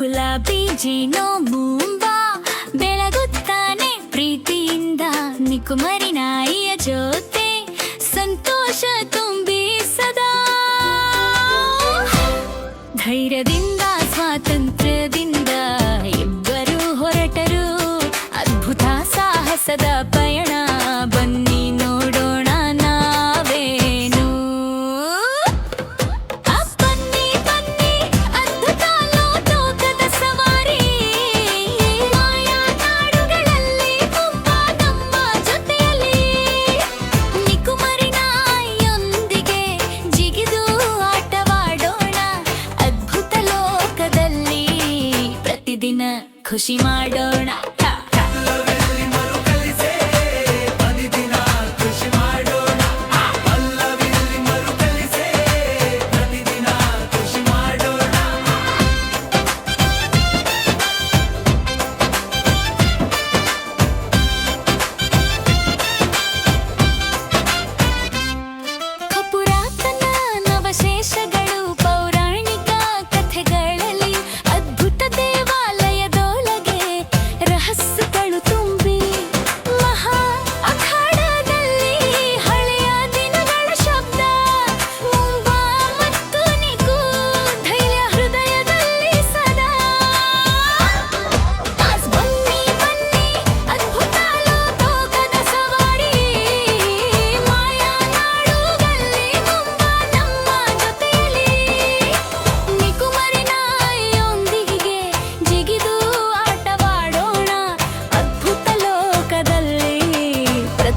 ಗುಲಾಬಿ ಜೀನೋ ಬೂಂಬಾ ಬೆಳಗುತ್ತಾನೆ ಪ್ರೀತಿಯಿಂದ ನಿಕುಮರಿ ನಾಯಿಯ ಜೊತೆ. ಸಂತೋಷ ತುಂಬಿ ಸದಾ. ಧೈರ್ಯದಿಂದ, ಸ್ವಾತಂತ್ರ್ಯದಿಂದ ಇಬ್ಬರು ಹೊರಟರು. ಅದ್ಭುತ ಸಾಹಸದ ಪಯಣ खुशी माडवणार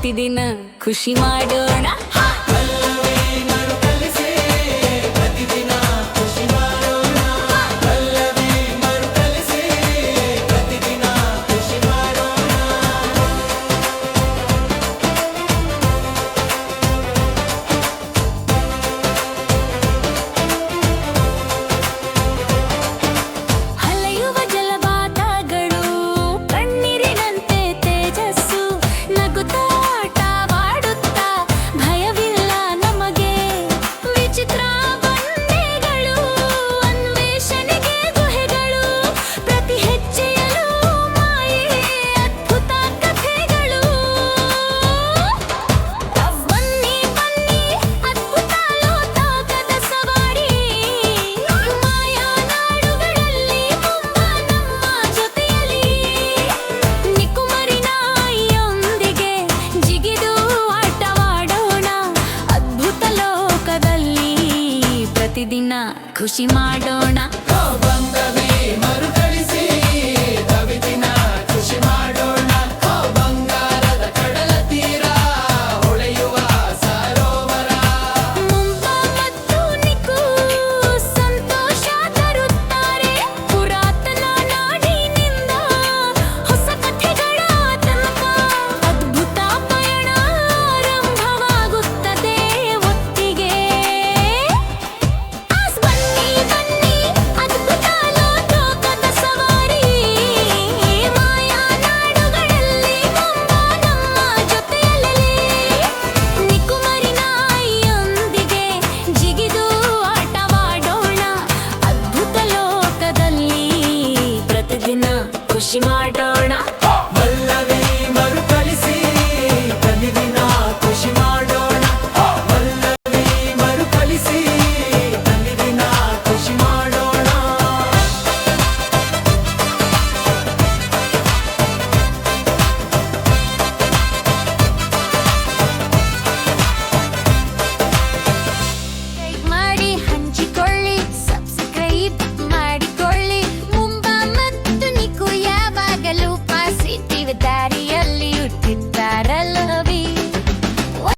ಪ್ರತಿದಿನ ಖುಷಿ ಮಾಡೋಣ. ಪ್ರತಿದಿನ ಖುಷಿ ಮಾಡೋಣ.